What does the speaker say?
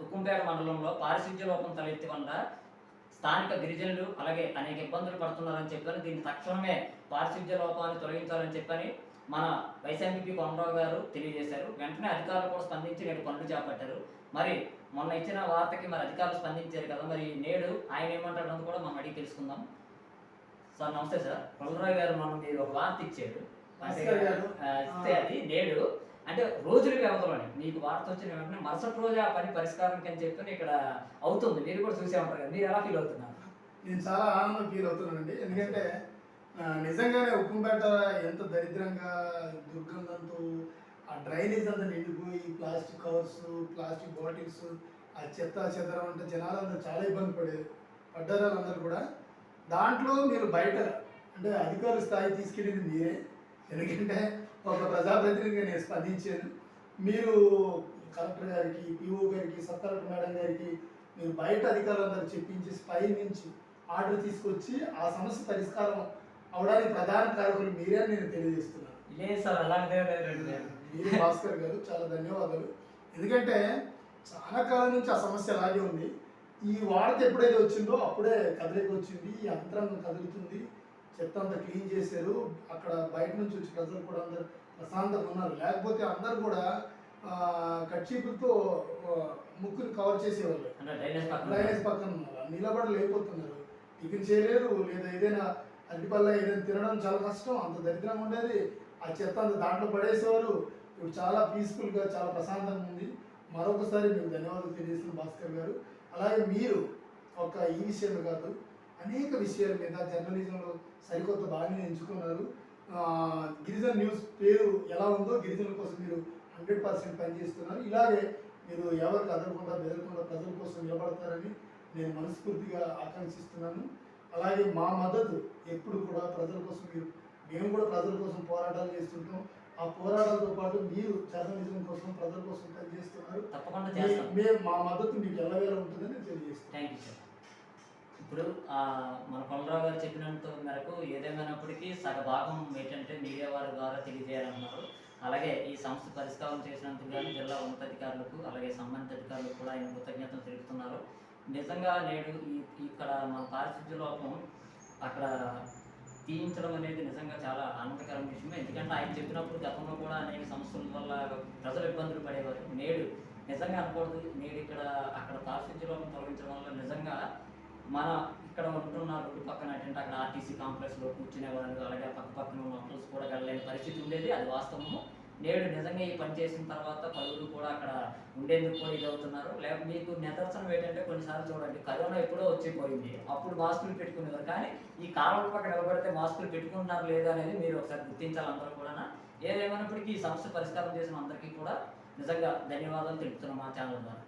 ఉక్కుంపేట మండలంలో పారిశుధ్య లోపం తలెత్తి వల్ల స్థానిక గిరిజనులు అలాగే అనేక ఇబ్బందులు పడుతున్నారని చెప్పని దీన్ని తక్షణమే పారిశుధ్య లోపాన్ని తొలగించాలని చెప్పని మన వైఎస్ఆర్పీ కొండరావు గారు తెలియజేశారు. వెంటనే అధికారులు కూడా స్పందించి నేడు పనులు చేపట్టారు. మరి మొన్న ఇచ్చిన వార్తకి మరి అధికారులు స్పందించారు కదా మరి నేడు ఆయన ఏమంటాడు అని కూడా మనం అడిగి తెలుసుకుందాం. సార్ నమస్తే సార్. కొండరావు గారు మనం మీరు ఒక వార్త ఇచ్చారు. ఇస్తే అది. నేడు అంటే రోజుల వ్యవధిలోనే. మీకు వార్త వచ్చిన వెంటనే మరుసటి రోజు ఆ పని పరిష్కారం అని చెప్పి ఇక్కడ అవుతుంది. మీరు కూడా చూసే ఉంటారు కదా. మీరు ఎలా ఫీల్ అవుతున్నారు? నేను చాలా ఆనందం ఫీల్ అవుతున్నానండి. ఎందుకంటే నిజంగానే ఉప్పుంపేట ఎంత దరిద్రంగా దుర్గంధంతో ఆ డ్రైనేజ్ అంతా నిండిపోయి ప్లాస్టిక్ కవర్స్ ప్లాస్టిక్ బాటిల్స్ ఆ చెత్త చెదరం అంటే జనాలంతా చాలా ఇబ్బంది పడే పడ్డారు అందరూ కూడా. దాంట్లో మీరు బయట అంటే అధికార స్థాయి తీసుకెళ్ళింది మీరే. ఎందుకంటే ఒక ప్రజాప్రతినిధిగా నేను స్పందించాను. మీరు కలెక్టర్ గారికి పిఓ గారికి సబ్ కలెక్టర్ మేడం గారికి మీరు బయట అధికారులందరూ చెప్పించి పై నుంచి ఆర్డర్ తీసుకొచ్చి ఆ సమస్య పరిష్కారం అవడానికి ప్రధాన కారకులు మీరే అని నేను తెలియజేస్తున్నాను. లేదు సార్ అలాంటిదే లేదు భాస్కర్ గారు చాలా ధన్యవాదాలు. ఎందుకంటే చాలా కాలం నుంచి ఆ సమస్య అలాగే ఉంది. ఈ వాడత ఎప్పుడైతే వచ్చిందో అప్పుడే కదలిక వచ్చింది ఈ యంత్రాంగం కదులుతుంది. చెత్త అంతా క్లీన్ చేశారు. అక్కడ బయట నుంచి వచ్చి ప్రజలు కూడా అందరు ప్రశాంతంగా ఉన్నారు. లేకపోతే అందరు కూడా కట్చీపులతో ముక్కుని కవర్ చేసేవాళ్ళు. డ్రైనేజ్ పక్కన ఉన్నారు. నిలబడలేకపోతున్నారు. టిఫిన్ చేయలేరు. లేదా ఏదైనా అరటిపల్ల ఏదైనా తినడం చాలా కష్టం. అంత దరిద్రంగా ఉండేది. ఆ చెత్త అంత దాంట్లో పడేసేవారు. ఇప్పుడు చాలా పీస్ఫుల్గా చాలా ప్రశాంతంగా ఉంది. మరొకసారి మీకు ధన్యవాదాలు తెలియజేస్తున్న భాస్కర్ గారు. అలాగే మీరు ఒక ఈ విషయమే కాదు అనేక విషయాల మీద జర్నలిజంలో సరికొత్త బాగానే ఎంచుకున్నారు. గిరిజన న్యూస్ పేరు ఎలా ఉందో గిరిజనుల కోసం మీరు హండ్రెడ్ పర్సెంట్ పనిచేస్తున్నారు. ఇలాగే మీరు ఎవరికి అదరకుండా బెదరకుండా ప్రజల కోసం నిలబడతారని నేను మనస్ఫూర్తిగా ఆకాంక్షిస్తున్నాను. అలాగే మా మద్దతు ఎప్పుడు కూడా ప్రజల కోసం మీరు మేము కూడా ప్రజల కోసం పోరాటాలు చేస్తుంటాం. ఆ పోరాటాలతో పాటు మీరు జర్నలిజం కోసం ప్రజల కోసం పనిచేస్తున్నారు. తప్పకుండా మేము మా మద్దతు మీకు ఎల్లవేళ ఉంటుందని నేను తెలియజేస్తున్నాను. Thank you sir. ఇప్పుడు మన కొండరావు గారు చెప్పినంత మేరకు ఏదేమైనప్పటికీ సగ భాగం ఏంటంటే మీడియా వారి ద్వారా తెలియజేయాలన్నారు. అలాగే ఈ సంస్థ పరిష్కారం చేసినందుకు కానీ జిల్లా ఉన్నతాధికారులకు అలాగే సంబంధిత అధికారులకు కూడా ఆయన కృతజ్ఞతలు తెలుపుతున్నారు. నిజంగా నేడు ఈ ఇక్కడ మన పారిశుద్ధ్య లోపం అక్కడ తీయించడం అనేది నిజంగా చాలా ఆనందకరం విషయం ఎందుకంటే ఆయన చెప్పినప్పుడు గతంలో కూడా అనేక సమస్యల వల్ల ప్రజలు ఇబ్బందులు పడేవారు. నేడు నిజంగా అనకూడదు. నేడు ఇక్కడ అక్కడ పారిశుద్ధ్య లోపం తొలగించడం వల్ల నిజంగా మన ఇక్కడ ఉంటున్న రోడ్డు పక్కన అంటే అక్కడ ఆర్టీసీ కాంప్లెక్స్లో కూర్చునే వాళ్ళు అలాగే పక్క పక్కన ఉన్న హోటల్స్ కూడా వెళ్ళలేని పరిస్థితి ఉండేది అది వాస్తవము. నేడు నిజంగా ఈ పని చేసిన తర్వాత పలువురు కూడా అక్కడ ఉండేందుకు కూడా ఇది అవుతున్నారు లేకపోతే మీకు నిదర్శనం ఏంటంటే కొన్నిసార్లు చూడండి కరోనా ఎప్పుడో వచ్చిపోయింది. అప్పుడు మాస్కులు పెట్టుకునేవారు. కానీ ఈ కాలం పక్కన నిలబడితే మాస్కులు పెట్టుకుంటున్నారు లేదా అనేది మీరు ఒకసారి గుర్తించాలి అందరూ కూడా ఏదేమైనప్పటికీ ఈ సమస్య పరిష్కారం చేసిన అందరికీ కూడా నిజంగా ధన్యవాదాలు తెలుపుతున్నాం మా ఛానల్ ద్వారా.